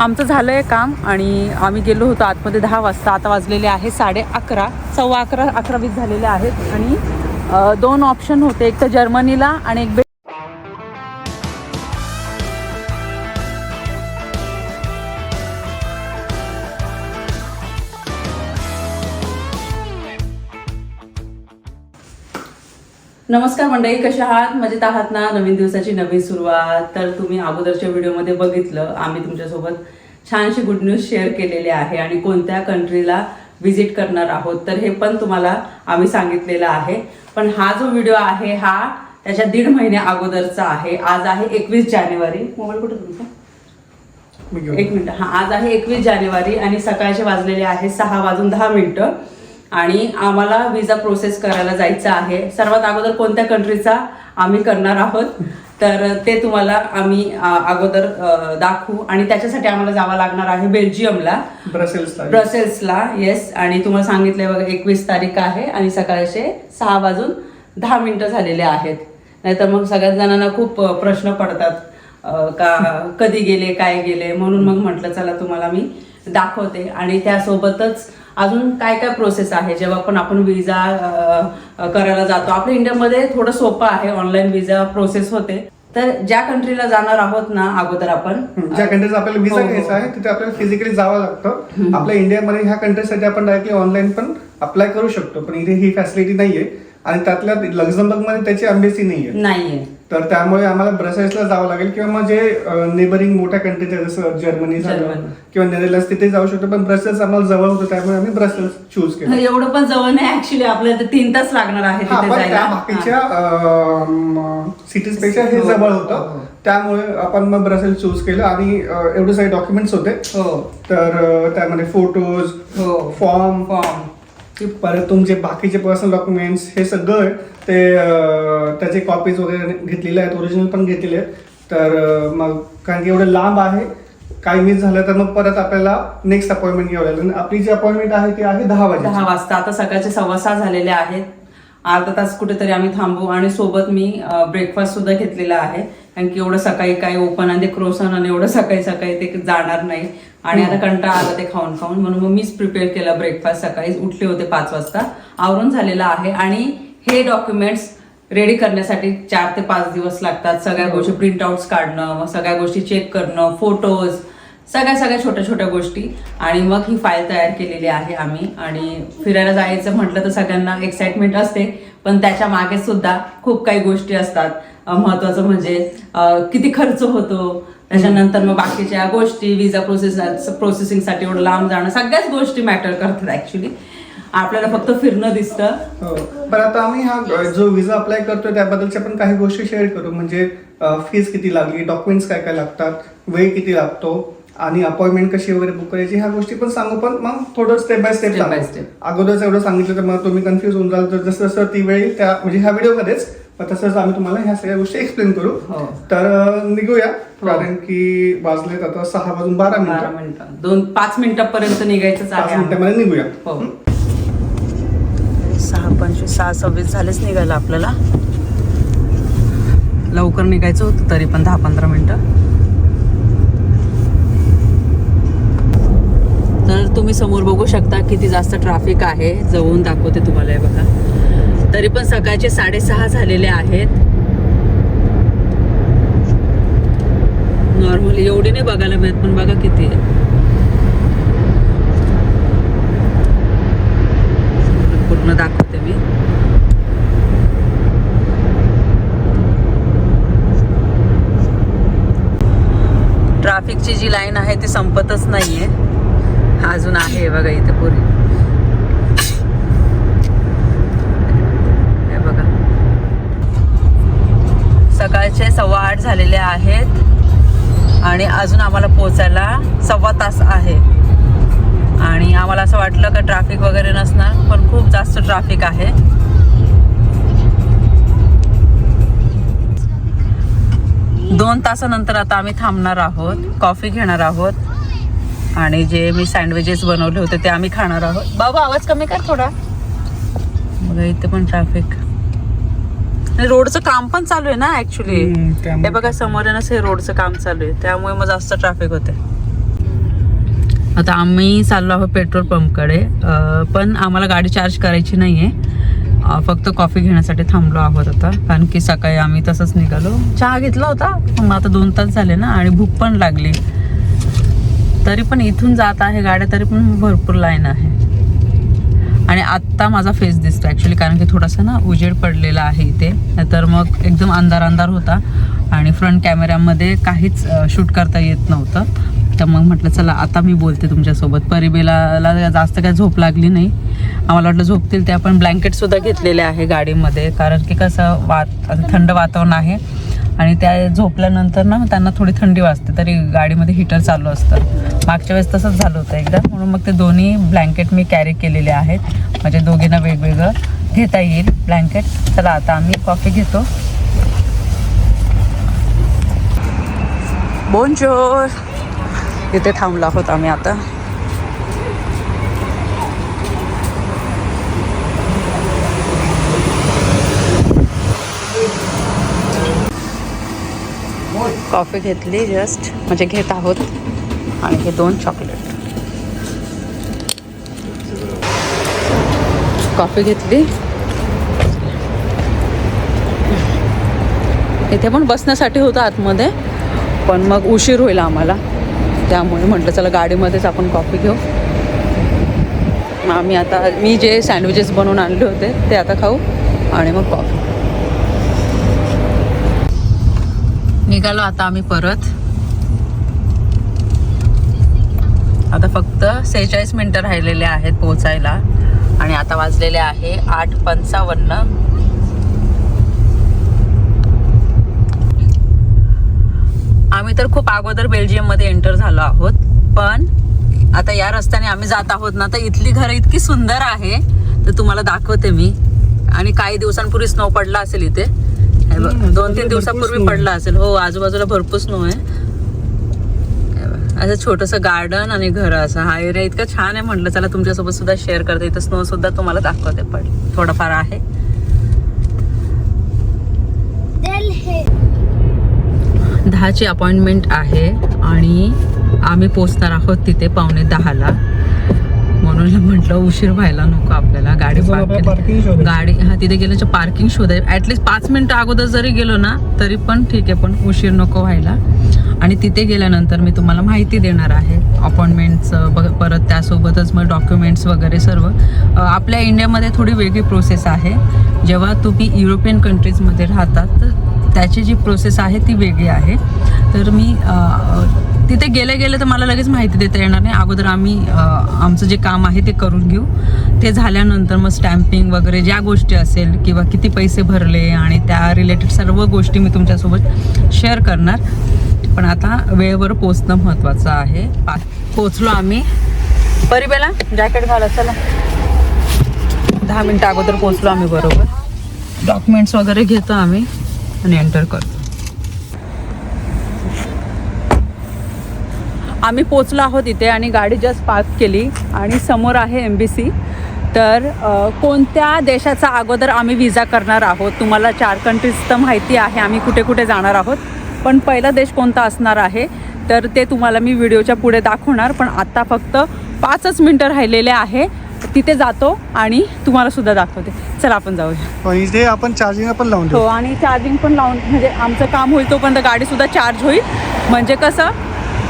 आमचं झालं आहे काम आणि आम्ही गेलो होतो आतमध्ये दहा वाजता. आता वाजलेले आहे साडे अकरा सव्वा अकरा अकरा वीस झालेले आहेत. आणि दोन ऑप्शन होते. एक तर जर्मनीला आणि एक नमस्कार मंडळी कशा आहात? मजेत आहात ना? नवीन दिवसाची नवीन सुरुवात. तर तुम्ही अगोदरच्या व्हिडिओमध्ये बघितलं आम्ही तुमच्यासोबत छानशी गुड न्यूज शेअर केलेली आहे आणि कोणत्या कंट्रीला व्हिजिट करणार आहोत तर हे पण तुम्हाला आम्ही सांगितलेलं आहे. पण हा जो व्हिडिओ आहे हा त्याच्या दीड महिन्या अगोदरचा आहे. आज आहे एकवीस जानेवारी. मोबाईल कुठे तुमचा? एक मिनिट. हा आज आहे एकवीस जानेवारी आणि सकाळचे वाजलेले आहे सहा वाजून दहा मिनिटं. आणि आम्हाला विजा प्रोसेस करायला जायचं आहे. सर्वात अगोदर कोणत्या कंट्रीचा आम्ही करणार आहोत तर ते तुम्हाला आम्ही अगोदर दाखवू. आणि त्याच्यासाठी आम्हाला जावं लागणार आहे बेल्जियमला. ब्रसेल्सला. ब्रसेल्सला येस आणि तुम्हाला सांगितलंय बघा एकवीस तारीख आहे आणि सकाळचे सहा वाजून दहा मिनिटं झालेले आहेत. नाहीतर मग सगळ्याच जणांना खूप प्रश्न पडतात का कधी गेले काय गेले. म्हणून मग म्हटलं चला तुम्हाला मी दाखवते. आणि त्यासोबतच अजून काय काय प्रोसेस आहे? जेव्हा पण आपण विजा करायला जातो. आपल्या इंडियामध्ये थोडं सोपं आहे. ऑनलाईन विजा प्रोसेस होते. तर ज्या कंट्रीला जाणार आहोत ना अगोदर आपण ज्या कंट्रीज आपल्याला व्हिसा हो, हो. घ्यायचा आहे तिथे आपल्याला फिजिकली जावं लागतं. आपल्या इंडियामध्ये ह्या कंट्रीसाठी आपण डायरेक्टली ऑनलाईन पण अप्लाय करू शकतो. पण इथे ही फॅसिलिटी नाहीये. आणि त्यातल्या लक्झमबर्गमध्ये त्याची अम्बेसी नाहीये. नाहीये. तर त्यामुळे आम्हाला ब्रसेल्सला जावं लागेल किंवा मग जे नेबरिंग मोठ्या कंट्रीज आहेत जसं जर्मनी झालं. किंवा नेदरलँड तिथे जाऊ शकतो. पण ब्रसेल्स आम्हाला जवळ होतं त्यामुळे आम्ही ब्रसेल्स चूज केलं. एवढं पण जवळ नाही ऍक्च्युली आपल्याला तीन तास लागणार आहे हा बाकीच्या सिटीजपेक्षा हे हो, जवळ हो, होतं. हो. त्यामुळे आपण मग ब्रसेल चूज केलं. आणि एवढे सारे डॉक्युमेंट्स होते. हो. तर त्यामध्ये फोटोज हो. फॉर्म फॉर्म परत तुमचे बाकीचे पर्सनल डॉक्युमेंट्स हे सगळं ते त्याचे कॉपीज वगैरे घेतलेले आहेत ओरिजिनल पण घेतलेले आहेत. तर मग कारण की एवढं लांब आहे काही मिस झालं तर मग परत आपल्याला नेक्स्ट अपॉइंटमेंट घ्यावं लागेल. आपली जी अपॉइंटमेंट आहे ती आहे दहा वाजे दहा वाजता. आता सकाळचे सव्वा सहा झालेले आहेत. अर्धा तास कुठेतरी आम्ही थांबू आणि सोबत मी ब्रेकफास्ट सुद्धा घेतलेला आहे. कारण की एवढं सकाळी काय ओपन आणि क्रोसन आणि एवढं सकाळी सकाळी ते जाणार नाही. आणि आता कंटाळा आला ते खाऊन खाऊन. म्हणून मग मीच प्रिपेअर केला ब्रेकफास्ट सकाळी उठले होते पाच वाजता. आवरून झालेला आहे. आणि हे डॉक्युमेंट्स रेडी करण्यासाठी चार ते पाच दिवस लागतात. सगळ्या गोष्टी प्रिंट आउट्स काढणं मग सगळ्या गोष्टी चेक करणं फोटोज सगळ्या सगळ्या छोट्या छोट्या गोष्टी. आणि मग ही फाईल तयार केलेली आहे आम्ही. आणि फिरायला जायचं म्हटलं तर सगळ्यांना एक्साइटमेंट असते. पण त्याच्यामागे सुद्धा खूप काही गोष्टी असतात. महत्वाचं म्हणजे किती खर्च होतो त्याच्यानंतर मग बाकीच्या गोष्टी विजा प्रोसेस प्रोसेसिंगसाठी एवढं लांब जाणं सगळ्याच गोष्टी मॅटर करतात ऍक्च्युली आपल्याला फक्त फिरणं दिसतं. हो. पण आता आम्ही हा जो विजा अप्लाय करतोय त्याबद्दलच्या पण काही गोष्टी शेअर करू. म्हणजे फीज किती लागली डॉक्युमेंट्स काय काय लागतात वेळ किती लागतो आणि अपॉइंटमेंट कशी वगैरे बुक करायची ह्या गोष्टी पण सांगू. पण मग थोडं स्टेप बाय स्टेप सांगू. अगोदरच एवढं सांगितलं तर मग तुम्ही कन्फ्युज होऊन जाल. तर जसं जसं ती वेळ त्या म्हणजे ह्या व्हिडिओमध्येच तसंच आम्ही तुम्हाला ह्या सगळ्या गोष्टी एक्सप्लेन करू. हो. तर निघूया. हो. कारण की वाजलेत आता सहा वाजून बारा मिनिटं. दोन पाच मिनिटापर्यंत पाच मिनिटामध्ये निघूया. हो? सहा पंचवीस सहा सव्वीस झालेच निघायला आपल्याला. लवकर निघायचं होतं तरी पण दहा पंधरा मिनिटं तर तुम्ही समोर बघू शकता किती जास्त ट्रॅफिक आहे. जवळून दाखवते तुम्हाला हे बघा. तरी पण सकाळचे साडेसहा झालेले आहेत. नॉर्मली एवढी नाही बघायला मिळत पण बघा किती आहे. पूर्ण दाखवते मी. ट्रॅफिकची जी लाईन आहे ती संपतच नाहीये. अजून आहे बघा इथे पुरी. हे बघा. सकाळचे सव्वा आठ झालेले आहेत आणि अजून आम्हाला पोचायला सव्वा तास आहे. आणि आम्हाला असं वाटलं का ट्रॅफिक वगैरे नसणार पण खूप जास्त ट्रॅफिक आहे. दोन तासानंतर आता आम्ही थांबणार आहोत कॉफी घेणार आहोत. आणि जे मी सँडविचेस बनवले होते ते आम्ही खाणार आहोत. बाबा आवाज कमी कर थोडा. बघा इथे पण ट्रॅफिक रोडचं काम पण चालू आहे ना ऍक्च्युली हे बघा समोर आहे ना हे रोडचं काम चालू आहे. त्यामुळे मग जास्त ट्रॅफिक होते. आता आम्ही चाललो आहोत पेट्रोल पंपकडे पण आम्हाला गाडी चार्ज करायची नाही आहे फक्त कॉफी घेण्यासाठी थांबलो आहोत आता. कारण की सकाळी आम्ही तसंच निघालो. चहा घेतला होता मग आता दोन तास झाले ना आणि भूक पण लागली. तरी पण इथून जात आहे गाड्या तरी पण भरपूर लाईन आहे. आणि आत्ता माझा फेस दिसतो ॲक्च्युली कारण की थोडासा ना उजेड पडलेला आहे इथे. तर मग एकदम अंधार अंधार होता आणि फ्रंट कॅमेऱ्यामध्ये काहीच शूट करता येत नव्हतं. तर मग म्हटलं चला आता मी बोलते तुमच्यासोबत. परिबेलाला जास्त काय झोप लागली नाही. आम्हाला वाटलं झोपतील ते आपण ब्लँकेटसुद्धा घेतलेले आहे गाडीमध्ये. कारण की कसं वात थंड वातावरण आहे. आणि त्या झोपल्यानंतर ना त्यांना थोडी थंडी वाजते तरी गाडीमध्ये हीटर चालू असतं. मागच्या वेळेस तसंच झालं होतं एकदा म्हणून मग ते दोन्ही ब्लँकेट मी कॅरी केलेले आहेत. म्हणजे दोघींना वेगवेगळं घेता येईल ब्लँकेट चला आता आम्ही कॉफी घेतो. बोनजोर इथे थांबलो आहोत आम्ही आता. कॉफी घेतली जस्ट म्हणजे घेत आहोत. आणि हे दोन चॉकलेट कॉफी घेतली. इथे पण बसण्यासाठी होतं आतमध्ये. पण मग उशीर होईल आम्हाला. त्यामुळे म्हटलं चला गाडीमध्येच आपण कॉफी घेऊ. मग आम्ही आता मी जे सँडविचेस बनवून आणले होते ते आता खाऊ. आणि मग कॉफी. निघालो आता आम्ही परत. आता फक्त सेहेचाळीस मिनटं राहिलेले आहेत पोहोचायला. आणि आता वाजलेले आहे आठ पंचावन्न. आम्ही तर खूप अगोदर बेल्जियममध्ये एंटर झालो आहोत. पण आता या रस्त्याने आम्ही जात आहोत ना तर इथली घरं इतकी सुंदर आहे तर तुम्हाला दाखवते मी. आणि काही दिवसांपूर्वी स्नो पडला असेल इथे. दोन तीन दिवसापूर्वी. पडला असेल. हो आजूबाजूला भरपूर स्नो आहे. हे असं छोटस गार्डन आणि घर असं. हा एरिया इतका छान आहे म्हटलं चला तुमच्यासोबत सुद्धा शेअर करते. इथं स्नो सुद्धा तुम्हाला दाखवते पण थोडंफार आहे. दहाची अपॉइंटमेंट आहे आणि आम्ही पोचणार आहोत तिथे पावणे दहाला. म्हणून म्हटलं उशीर व्हायला नको आपल्याला. गाडी शोधायची. गाडी हा तिथे गेल्याच्या पार्किंग शोधाय ॲटलिस्ट पाच मिनिटं अगोदर जरी गेलो ना तरी पण ठीक आहे पण उशीर नको व्हायला. आणि तिथे गेल्यानंतर मी तुम्हाला माहिती देणार आहे अपॉइंटमेंटचं परत त्यासोबतच मग डॉक्युमेंट्स वगैरे सर्व. आपल्या इंडियामध्ये थोडी वेगळी प्रोसेस आहे. जेव्हा तुम्ही युरोपियन कंट्रीजमध्ये राहतात तर त्याची जी प्रोसेस आहे ती वेगळी आहे. तर मी तिथे गेले गेले तर मला लगेच माहिती देता येणार नाही. अगोदर आम्ही आमचं जे काम आहे ते करून घेऊ. ते झाल्यानंतर मग स्टॅम्पिंग वगैरे ज्या गोष्टी असेल किंवा किती पैसे भरले आणि त्या रिलेटेड सर्व गोष्टी मी तुमच्यासोबत शेअर करणार. पण आता वेळेवर पोचणं महत्त्वाचं आहे. पा पोचलो आम्ही. परिबेला जॅकेट घाला चला. दहा मिनटं अगोदर पोचलो आम्ही बरोबर. डॉक्युमेंट्स वगैरे घेतो आम्ही आणि एंटर करतो. आम्ही पोचलो आहोत इथे आणि गाडी जस्ट पार्क केली आणि समोर आहे एम बी सी तर कोणत्या देशाचा अगोदर आम्ही विजा करणार आहोत? तुम्हाला चार कंट्रीज तर माहिती आहे आम्ही कुठे कुठे जाणार आहोत. पण पहिला देश कोणता असणार आहे? तर ते तुम्हाला मी व्हिडिओच्या पुढे दाखवणार पण आत्ता फक्त पाचच मिनटं राहिलेले आहे. तिथे जातो आणि तुम्हाला सुद्धा दाखवते. चला आपण जाऊया. पण इथे आपण चार्जिंग पण लावून हो ठेवू. आणि चार्जिंग पण लावून म्हणजे आमचं काम होईल तोपर्यंत गाडीसुद्धा चार्ज होईल. म्हणजे कसं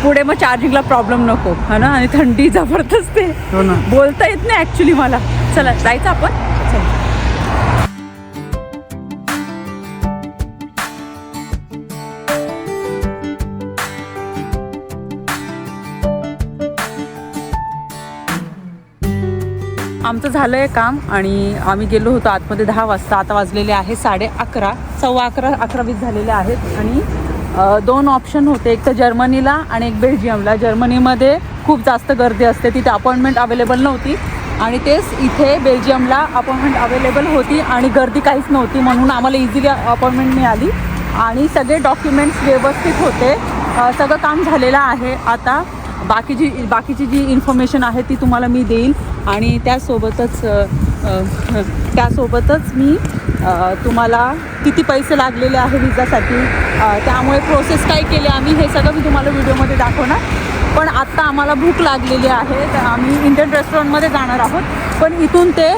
पुढे मग चार्जिंगला प्रॉब्लेम नको. हा ना? आणि थंडी जबरदस्त आहे. हो ना. बोलता येत नाही ॲक्च्युली मला. चला जायचं आपण? चला. आमचं झालं आहे काम आणि आम्ही गेलो होतो आतमध्ये दहा वाजता. आता वाजलेले आहे साडे अकरा सव्वा अकरा अकरा वीस झालेले आहेत आणि दोन ऑप्शन होते. एक तर जर्मनीला आणि एक बेल्जियमला. जर्मनीमध्ये खूप जास्त गर्दी असते. तिथे अपॉइंटमेंट अवेलेबल नव्हती. आणि तेच इथे बेल्जियमला अपॉइंटमेंट अवेलेबल होती आणि गर्दी काहीच नव्हती म्हणून आम्हाला इझिली अपॉइंटमेंट मिळाली. आणि सगळे डॉक्युमेंट्स व्यवस्थित होते. सगळं काम झालेलं आहे. आता बाकीची बाकीची जी इन्फॉर्मेशन आहे ती तुम्हाला मी देईल. आणि त्यासोबतच त्यासोबतच मी तुम्हाला किती पैसे लागलेले आहे विजासाठी त्यामुळे प्रोसेस काय केली आम्ही हे सगळं मी तुम्हाला व्हिडिओमध्ये दाखवणार. पण आत्ता आम्हाला भूक लागलेली आहे तर आम्ही इंडियन रेस्टॉरंटमध्ये जाणार आहोत. पण इथून ते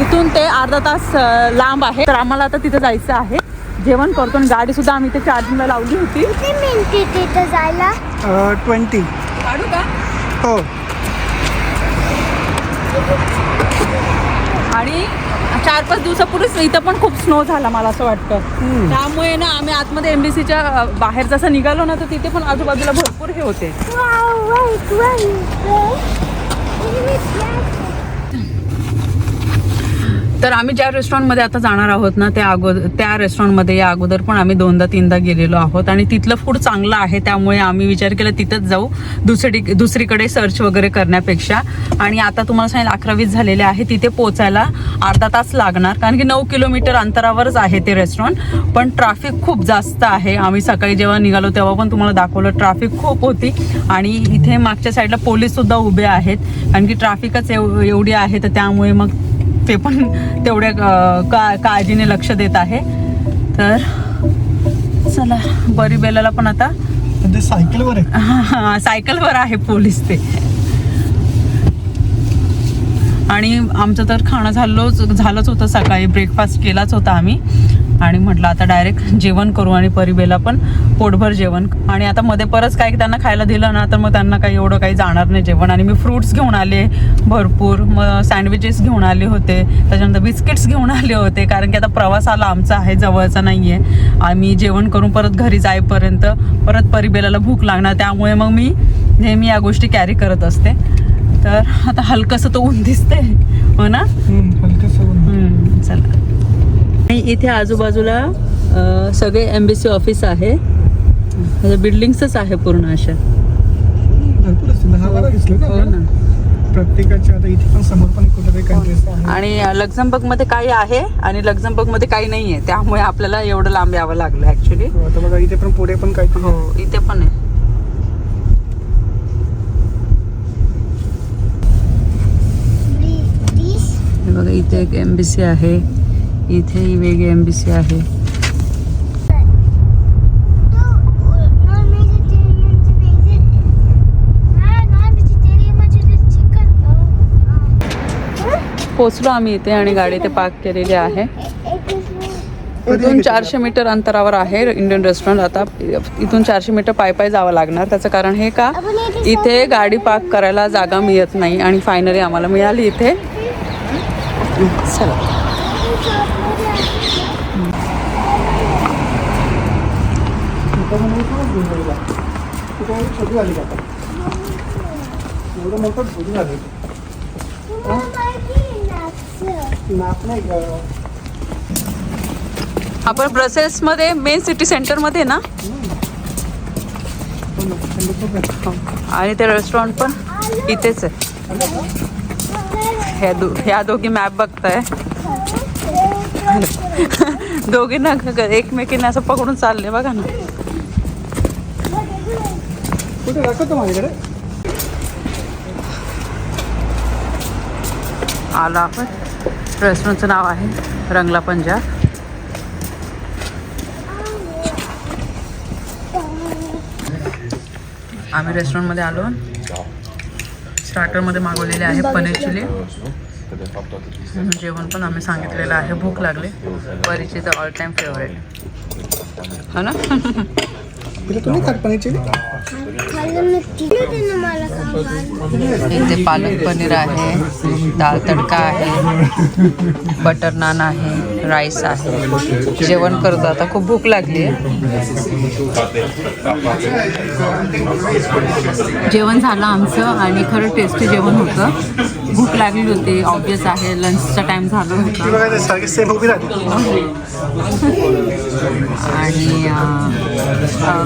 इथून ते अर्धा तास लांब आहे. तर आम्हाला आता तिथं जायचं आहे. जेवण करतो आणि गाडीसुद्धा आम्ही इथे चार्जिंगला लावली होती. किती मिनिटे तिथं जायला? ट्वेंटी काढू का? हो. आणि चार पाच दिवसापूर्वीच इथं पण खूप स्नो झाला मला असं वाटतं. त्यामुळे ना आम्ही आतमध्ये एमबीसीच्या बाहेर जसं निघालो ना तर तिथे पण आजूबाजूला भरपूर हे होते. तर आम्ही ज्या रेस्टॉरंटमध्ये आता जाणार आहोत ना त्या अगोदर त्या रेस्टॉरंटमध्ये या अगोदर पण आम्ही दोनदा तीनदा गेलेलो आहोत. आणि तिथलं फूड चांगलं आहे त्यामुळे आम्ही विचार केला तिथंच जाऊ. दुसरी दुसरीकडे सर्च वगैरे करण्यापेक्षा. आणि आता तुम्हाला सांगेल अकरावीस झालेले आहे तिथे पोचायला अर्धा तास लागणार. कारण की नऊ किलोमीटर अंतरावरच आहे ते रेस्टॉरंट पण ट्रॅफिक खूप जास्त आहे. आम्ही सकाळी जेव्हा निघालो तेव्हा पण तुम्हाला दाखवलं ट्रॅफिक खूप होती. आणि इथे मागच्या साईडला पोलीस सुद्धा उभे आहेत. कारण की ट्रॅफिकच एव एवढी आहे तर त्यामुळे मग ते पण तेवढ्या का काळजीने लक्ष देत आहे. तर चला बरी बेलाला पण आता. सायकलवर आहे सायकलवर आहे पोलीस ते. आणि आमचं तर खाणं झालोच झालंच होतं सकाळी. ब्रेकफास्ट केलाच होता आम्ही. आणि म्हटलं आता डायरेक्ट जेवण करू आणि परिबेला पण पोटभर जेवण. आणि आता मध्ये परत काय त्यांना खायला दिलं ना तर मग त्यांना काही एवढं काही जाणार नाही जेवण. आणि मी फ्रुट्स घेऊन आले भरपूर. मग सँडविचेस घेऊन आले होते. त्याच्यानंतर बिस्किट्स घेऊन आले होते कारण की आता प्रवास आला आमचा आहे जवळचा नाही आहे आम्ही जेवण करून परत घरी जाईपर्यंत परत परिबेलाला भूक लागणार. त्यामुळे मग मी नेहमी या गोष्टी कॅरी करत असते. तर आता हलकंसं तो ऊन दिसते हो ना? चला. आणि इथे आजूबाजूला सगळे एम बी सी ऑफिस आहे. बिल्डिंग्सच आहे पूर्ण अशा. हो आहे आणि लक्झमबर्गमध्ये काही आहे आणि लक्झमबर्गमध्ये काही नाही आहे त्यामुळे आपल्याला एवढं लांब यावं लागलं ऍक्च्युली हो, इथे पण पुढे पण काही हो इथे पण आहे हे बघा इथे एक एम बी सी आहे. इथे ही वेगळी एम बी सी आहे. पोचलो आम्ही इथे आणि गाडी इथे पार्क केलेली आहे. इथून चारशे मीटर अंतरावर आहे इंडियन रेस्टॉरंट आता इथून चारशे मीटर पाय पाय जावं लागणार. त्याचं कारण हे का? इथे गाडी पार्क करायला जागा मिळत नाही आणि फायनली आम्हाला मिळाली इथे. चला छोटी झाली का आता? एवढं मोठं छोटी झाली नाक नाही का आपण ब्रसेल्समध्ये मेन सिटी सेंटरमध्ये ना आणि ते रेस्टॉरंट पण इथेच आहे ह्या दो ह्या दोघी मॅप बघताय. दोघींना एकमेकींना असं पकडून चालले बघा ना. कुठे दाखवतो माझ्याकडे? आलो आपण. रेस्टॉरंटचं नाव आहे रंगला पंजाब आम्ही रेस्टॉरंटमध्ये आलो. स्टार्टरमध्ये मागवलेले आहे पनीर चिली. म्हणून जेवण पण आम्ही सांगितलेलं आहे. भूक लागले. परीची तर ऑल टाईम फेवरेट हा ना? इथे पालक पनीर आहे दाल तडका आहे बटर नान आहे. राईस आहे. जेवण करतो. आता खूप भूक लागली आहे. जेवण झालं आमचं आणि खरं टेस्टी जेवण होतं. भूक लागली होती ऑब्विस आहे. लंचचा टाइम झाला होता. आणि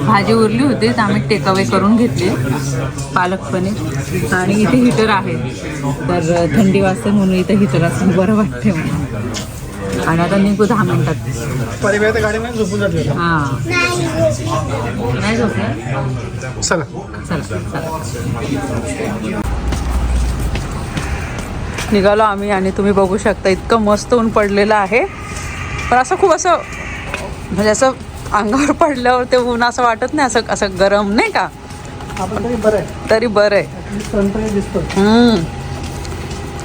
भाजी उरली होती तर आम्ही टेकअवे करून घेतली. पालक पनीर. आणि इथे हिटर आहे. तर थंडी वाजते म्हणून इथे हिटर असं बरं वाटते म्हणून. आणि आता निघू दहा मिनिटात. परिवार तर गाडीमध्ये झोपून जाते आता. हां. नाही झोपलं? चला. चला चला. निघालो आम्ही आणि तुम्ही बघू शकता इतकं मस्त ऊन पडलेलं आहे. पण असं खूप असं म्हणजे असं अंगावर पडल्यावर ते ऊन असं वाटत नाही असं असं गरम नाही का? आपण तरी बरं आहे.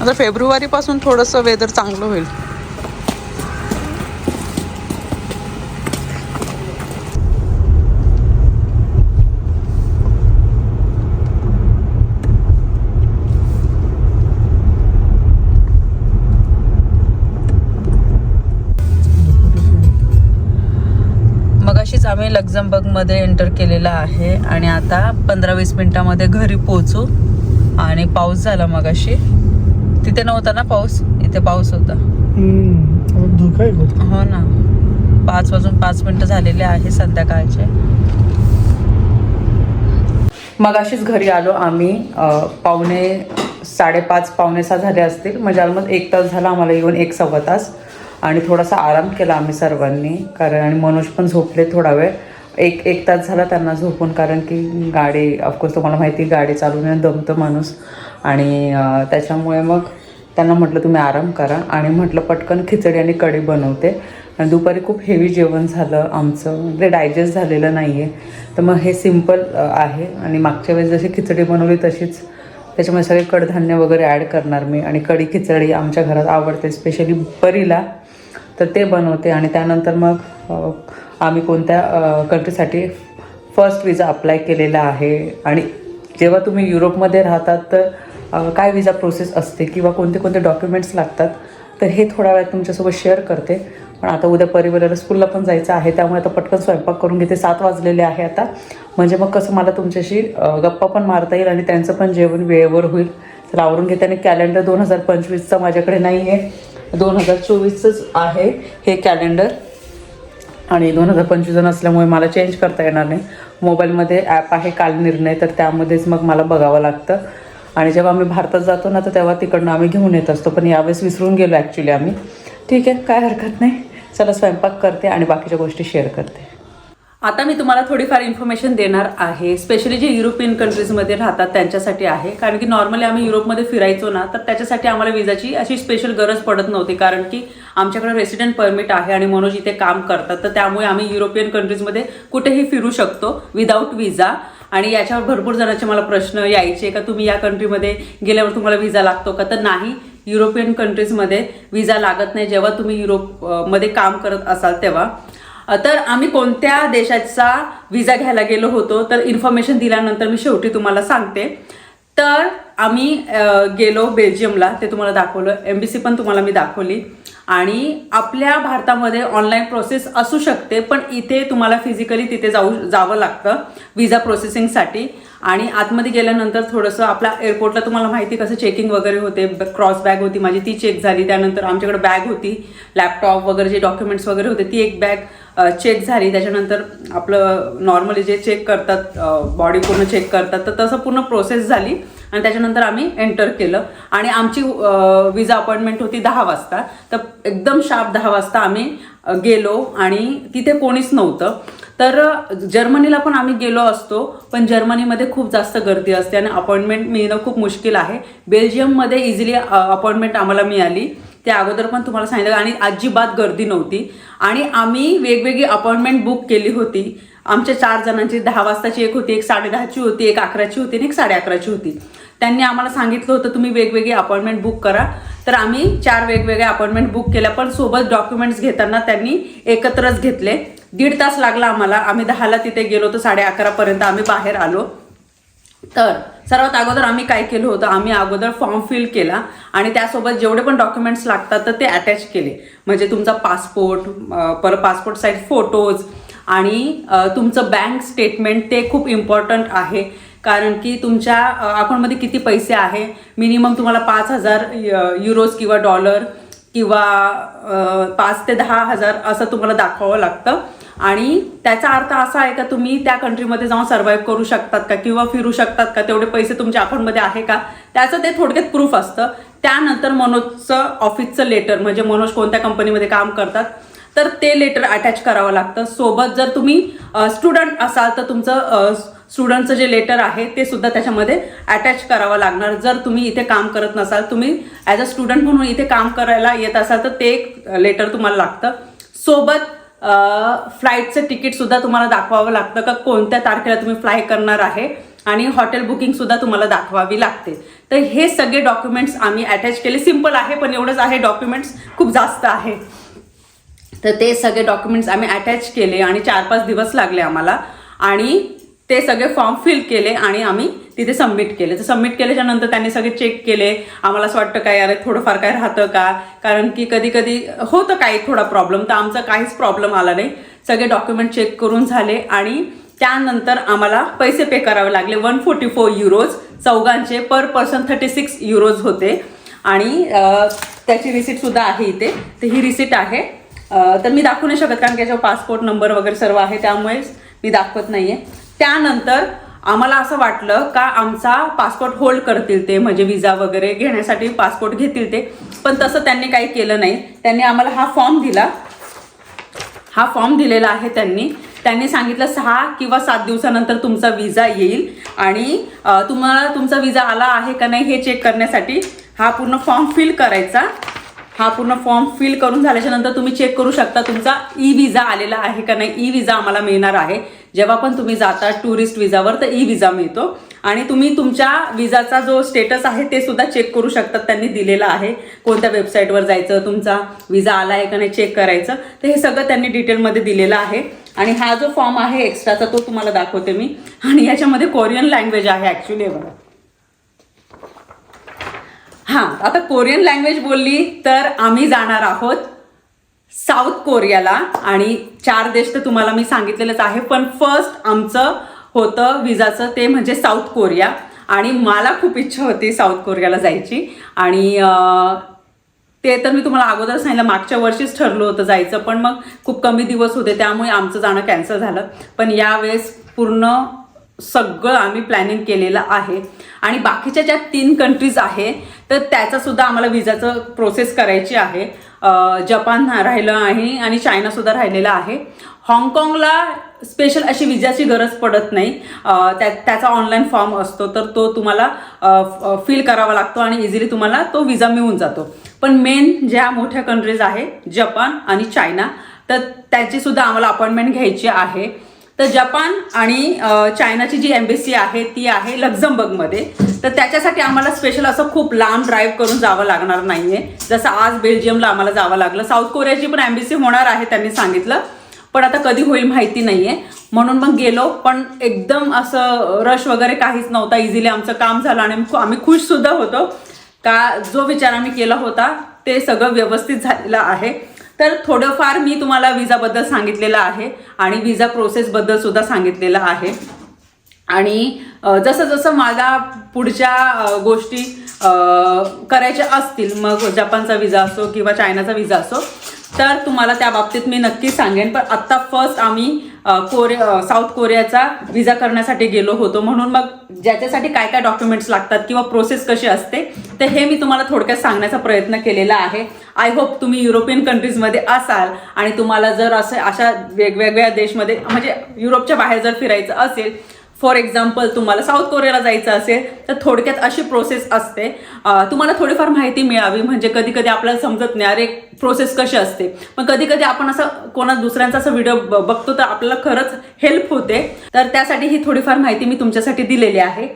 आता फेब्रुवारी पासून थोडस वेदर चांगलं होईल. लक्झमबर्गमध्ये एंटर केलेला आहे. आणि आता पंधरा वीस मिनिटामध्ये घरी पोहोचू. आणि पाऊस झाला मग अशी तिथे नव्हता ना पाऊस? इथे पाऊस होता. हो ना. पाच वाजून पाच मिनिटं झालेले आहे संध्याकाळचे. मग अशीच घरी आलो आम्ही. पावणे साडेपाच पावणे सहा झाले असतील. म्हणजे ऑलमोस्ट एक तास झाला आम्हाला येऊन एक सव्वा तास. आणि थोडासा आराम केला आम्ही सर्वांनी कारण आणि मनोज पण झोपले थोडा वेळ. एक एक तास झाला त्यांना झोपून कारण की गाडी ऑफकोर्स तुम्हाला माहिती गाडी चालवण्यात दमतं माणूस. आणि त्याच्यामुळे मग त्यांना म्हटलं तुम्ही आराम करा. आणि म्हटलं पटकन खिचडी आणि कढी बनवते. आणि दुपारी खूप हेवी जेवण झालं आमचं. म्हणजे डायजेस्ट झालेलं नाही आहे तर मग हे सिंपल आहे. आणि मागच्या वेळेस जशी खिचडी बनवली तशीच. त्याच्यामध्ये सगळे कडधान्य वगैरे ॲड करणार मी. आणि कढी खिचडी आमच्या घरात आवडते स्पेशली बरीला. तर ते बनवते आणि त्यानंतर मग आम्ही कोणत्या कंट्रीसाठी फर्स्ट विजा अप्लाय केलेला आहे आणि जेव्हा तुम्ही युरोपमध्ये राहतात तर काय विजा प्रोसेस असते किंवा कोणते कोणते डॉक्युमेंट्स लागतात तर हे थोड्या वेळात तुमच्यासोबत शेअर करते. पण आता उद्या परिवाराला स्कूलला पण जायचं आहे त्यामुळे आता पटकन स्वयंपाक करून घेते. सात वाजलेले आहे आता. म्हणजे मग कसं मला तुमच्याशी गप्पा पण मारता येईल आणि त्यांचं पण जेवण वेळेवर होईल. तर आवरून घेते आणि कॅलेंडर दोन हजार पंचवीसचा माझ्याकडे नाही आहे दोन हजार चोवीसचंच आहे हे कॅलेंडर आणि दोन हजार पंचवीस असल्यामुळे मला चेंज करता येणार नाही. मोबाईलमध्ये ॲप आहे काल निर्णय तर त्यामध्येच मग मला बघावं लागतं. आणि जेव्हा आम्ही भारतात जातो ना तर तेव्हा तिकडनं आम्ही घेऊन येत असतो. पण यावेळेस विसरून गेलो ॲक्च्युली आम्ही. ठीक आहे काय हरकत नाही. चला स्वयंपाक करते आणि बाकीच्या गोष्टी शेअर करते. आता मी तुम्हाला थोडीफार इन्फॉर्मेशन देणार आहे. स्पेशली जे युरोपियन कंट्रीजमध्ये राहतात त्यांच्यासाठी आहे. कारण की नॉर्मली आम्ही युरोपमध्ये फिरायचो ना तर त्याच्यासाठी आम्हाला विजाची अशी स्पेशल गरज पडत नव्हती. कारण की आमच्याकडे रेसिडेंट परमिट आहे आणि मनोज इथे काम करतात. तर त्यामुळे आम्ही युरोपियन कंट्रीजमध्ये कुठेही फिरू शकतो विदाऊट विजा आणि याच्यावर भरपूर जणांचे मला प्रश्न यायचे का तुम्ही या कंट्रीमध्ये गेल्यावर तुम्हाला विजा लागतो का? तर नाही. युरोपियन कंट्रीजमध्ये विजा लागत नाही. जेव्हा तुम्ही युरोपमध्ये काम करत असाल तेव्हा. तर आम्ही कोणत्या देशाचा विजा घ्यायला गेलो होतो तर इन्फॉर्मेशन दिल्यानंतर मी शेवटी तुम्हाला सांगते. तर आम्ही गेलो बेल्जियमला ते तुम्हाला दाखवलं. एम बी सी पण तुम्हाला मी दाखवली. आणि आपल्या भारतामध्ये ऑनलाईन प्रोसेस असू शकते पण इथे तुम्हाला फिजिकली तिथे जाऊ जावं लागतं विजा प्रोसेसिंगसाठी आणि आतमध्ये गेल्यानंतर थोडंसं आपल्या एअरपोर्टला तुम्हाला माहिती कसं चेकिंग वगैरे होते क्रॉस बॅग होती माझी ती चेक झाली. त्यानंतर आमच्याकडे बॅग होती लॅपटॉप वगैरे जे डॉक्युमेंट्स वगैरे होते ती एक बॅग चेक झाली. त्याच्यानंतर आपलं नॉर्मली जे चेक करतात बॉडी पूर्ण चेक करतात तर तसं पूर्ण प्रोसेस झाली आणि त्याच्यानंतर आम्ही एंटर केलं. आणि आमची विजा अपॉइंटमेंट होती दहा वाजता. तर एकदम शार्प दहा वाजता आम्ही गेलो आणि तिथे कोणीच नव्हतं. तर जर्मनीला पण आम्ही गेलो असतो पण जर्मनीमध्ये खूप जास्त गर्दी असते आणि अपॉइंटमेंट मिळणं खूप मुश्किल आहे. बेल्जियममध्ये इझिली अपॉइंटमेंट आम्हाला मिळाली. त्या अगोदर पण तुम्हाला सांगितलं आणि अजिबात गर्दी नव्हती. आणि आम्ही वेगवेगळी अपॉइंटमेंट बुक केली होती. आमच्या चार जणांची दहा वाजताची एक होती एक साडे दहाची होती एक अकराची होती आणि एक साडे अकराची होती. त्यांनी आम्हाला सांगितलं होतं तुम्ही वेगवेगळी अपॉइंटमेंट बुक करा. तर आम्ही चार वेगवेगळ्या अपॉइंटमेंट बुक केल्या पण सोबत डॉक्युमेंट्स घेताना त्यांनी एकत्रच घेतले. दीड तास लागला आम्हाला. आम्ही दहाला तिथे गेलो तर साडे अकरापर्यंत आम्ही बाहेर आलो. तर सर्वात अगोदर आम्ही काय केलं होतं? आम्ही अगोदर फॉर्म फिल केला आणि त्यासोबत जेवढे पण डॉक्युमेंट्स लागतात तर ते अटॅच केले. म्हणजे तुमचा पासपोर्ट परत पासपोर्ट साईज फोटोज आणि तुमचं बँक स्टेटमेंट ते खूप इम्पॉर्टंट आहे. कारण की तुमच्या अकाउंटमध्ये किती पैसे आहे? मिनिमम तुम्हाला पाच हजार युरोज किंवा डॉलर किंवा पाच ते दहा हजार असं तुम्हाला दाखवावं लागतं. आणि त्याचा अर्थ असा आहे का तुम्ही त्या कंट्रीमध्ये जाऊन सर्व्हाइव्ह करू शकतात का किंवा फिरू शकतात का तेवढे पैसे तुमच्या अकाउंटमध्ये आहे का? त्याचं ते थोडक्यात प्रूफ असतं. त्यानंतर मनोजचं ऑफिसचं लेटर म्हणजे मनोज कोणत्या कंपनीमध्ये काम करतात तर ते लेटर अटॅच करावं लागतं. सोबत जर तुम्ही स्टुडंट असाल तर तुमचं स्टुडंटचं जे लेटर आहे ते सुद्धा त्याच्यामध्ये अटॅच करावं लागणार. जर तुम्ही इथे काम करत नसाल तुम्ही ॲज अ स्टुडंट म्हणून इथे काम करायला येत असाल तर ते एक लेटर तुम्हाला लागतं. सोबत फ्लाईटचं तिकीटसुद्धा तुम्हाला दाखवावं लागतं का? कोणत्या तारखेला तुम्ही फ्लाय करणार आहे? आणि हॉटेल बुकिंगसुद्धा तुम्हाला दाखवावी लागते. तर हे सगळे डॉक्युमेंट्स आम्ही अटॅच केले. सिंपल आहे पण एवढंच आहे. डॉक्युमेंट्स खूप जास्त आहे. तर ते सगळे डॉक्युमेंट्स आम्ही अटॅच केले आणि चार पाच दिवस लागले आम्हाला. आणि ते सगळे फॉर्म फिल केले आणि आम्ही तिथे सबमिट केले. तर सबमिट केल्याच्यानंतर त्यांनी सगळे चेक केले. आम्हाला असं वाटतं काय अरे थोडंफार काय राहतं का? कारण की कधी कधी होतं काही थोडा प्रॉब्लेम तर आमचा काहीच प्रॉब्लेम आला नाही. सगळे डॉक्युमेंट चेक करून झाले आणि त्यानंतर आम्हाला पैसे पे करावे लागले. One forty four euros चौघांचे per person thirty six euros होते. आणि त्याची रिसिटसुद्धा आहे इथे. तर ही रिसिट आहे. तर मी दाखवू नाही शकत कारण की याच्यावर पासपोर्ट नंबर वगैरे सर्व आहे त्यामुळेच मी दाखवत नाहीये. त्यानंतर आम्हाला असं वाटलं का आमचा पासपोर्ट होल्ड करतील ते म्हणजे विजा वगैरे घेण्यासाठी पासपोर्ट घेतील ते. पण तसं त्यांनी काही केलं नाही. त्यांनी आम्हाला हा फॉर्म दिला. हा फॉर्म दिलेला आहे त्यांनी. त्यांनी सांगितलं सहा किंवा सात दिवसानंतर तुमचा विजा येईल आणि तुम्हाला तुमचा विजा आला आहे का नाही हे चेक करण्यासाठी हा पूर्ण फॉर्म फिल करायचा. हा पूर्ण फॉर्म फिल करून झाल्याच्यानंतर तुम्ही चेक करू शकता तुमचा ई विजा आलेला आहे का नाही. ई विजा आम्हाला मिळणार आहे. जेव्हा पण तुम्ही जाता टुरिस्ट विजावर तर ई विजा मिळतो. आणि तुम्ही तुमच्या विजाचा जो स्टेटस आहे ते सुद्धा चेक करू शकतात. त्यांनी दिलेला आहे. कोणत्या वेबसाईटवर जायचं तुमचा विजा आला आहे का नाही चेक करायचं. तर हे सगळं त्यांनी डिटेलमध्ये दिलेलं आहे. आणि हा जो फॉर्म आहे एक्स्ट्राचा तो तुम्हाला दाखवते मी. आणि याच्यामध्ये कोरियन लँग्वेज आहे ॲक्च्युली बघा. हां आता कोरियन लँग्वेज बोलली तर आम्ही जाणार आहोत साऊथ कोरियाला. आणि चार देश तर तुम्हाला मी सांगितलेलंच आहे पण फर्स्ट आमचं होतं विजाचं ते म्हणजे साऊथ कोरिया. आणि मला खूप इच्छा होती साऊथ कोरियाला जायची. आणि ते तर मी तुम्हाला अगोदर सांगितलं मागच्या वर्षीच ठरलं होतं जायचं पण मग खूप कमी दिवस होते त्यामुळे आमचं जाणं कॅन्सल झालं. पण यावेळेस पूर्ण सगळं आम्ही प्लॅनिंग केलेलं आहे. आणि बाकीच्या ज्या तीन कंट्रीज आहे तर त्याचा सुद्धा आम्हाला विजाचं प्रोसेस करायची आहे. जपान राहिलं आहे आणि चायनासुद्धा राहिलेला आहे. हाँगकाँगला स्पेशल अशी विजाची गरज पडत नाही. त्या त्याचा ऑनलाईन फॉर्म असतो तर तो तुम्हाला फिल करावा लागतो आणि इझिली तुम्हाला तो विजा मिळून जातो. पण मेन ज्या मोठ्या कंट्रीज आहे जपान आणि चायना तर त्याचीसुद्धा आम्हाला अपॉइंटमेंट घ्यायची आहे. तर जपान आणि चायनाची जी एम्बेसी आहे ती आहे लक्झमबर्गमध्ये. तर त्याच्यासाठी आम्हाला स्पेशल असं खूप लांब ड्राईव्ह करून जावं लागणार नाहीये. जसं आज बेल्जियमला आम्हाला जावं लागलं. साऊथ कोरियाची पण एम्बेसी होणार आहे त्यांनी सांगितलं. पण आता कधी होईल माहिती नाहीये. म्हणून मग गेलो पण एकदम असं रश वगैरे काहीच नव्हता. इझिली आमचं काम झालं आणि आम्ही खुश सुद्धा होतो. का जो विचार आम्ही केला होता ते सगळं व्यवस्थित झालेलं आहे. तर थोडंफार मी तुम्हाला विजाबद्दल सांगितलेलं आहे आणि विजा प्रोसेसबद्दल सुद्धा सांगितलेलं आहे. आणि जसं जसं मला पुढच्या गोष्टी करायच्या असतील मग जपानचा विजा असो किंवा चायनाचा विजा असो तर तुम्हाला त्या बाबतीत मी नक्की सांगेन. पण आत्ता फर्स्ट आम्ही कोरि साऊथ कोरियाचा विजा करण्यासाठी गेलो होतो. म्हणून मग ज्याच्यासाठी काय काय डॉक्युमेंट्स लागतात किंवा प्रोसेस कशी असते तर हे मी तुम्हाला थोडक्यात सांगण्याचा प्रयत्न केलेला आहे. आय होप तुम्ही युरोपियन कंट्रीजमध्ये असाल आणि तुम्हाला जर असं अशा वेगवेगळ्या देशमध्ये म्हणजे युरोपच्या बाहेर जर फिरायचं असेल फॉर एक्झाम्पल तुम्हाला साऊथ कोरियाला जायचं असेल तर थोडक्यात अशी प्रोसेस असते. तुम्हाला थोडीफार माहिती मिळावी म्हणजे कधी कधी आपल्याला समजत नाही अरे प्रोसेस कशी असते. पण कधी कधी आपण असं कोणा दुसऱ्यांचा असं व्हिडिओ बघतो तर आपल्याला खरंच हेल्प होते. तर त्यासाठी ही थोडीफार माहिती मी तुमच्यासाठी दिलेली आहे.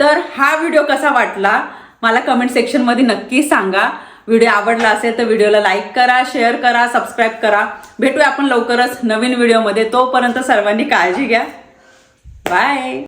तर हा व्हिडिओ कसा वाटला मला कमेंट सेक्शनमध्ये नक्की सांगा. व्हिडिओ आवडला असेल तर व्हिडिओला लाईक करा शेअर करा सबस्क्राईब करा. भेटूया आपण लवकरच नवीन व्हिडिओमध्ये तोपर्यंत सर्वांनी काळजी घ्या. बाय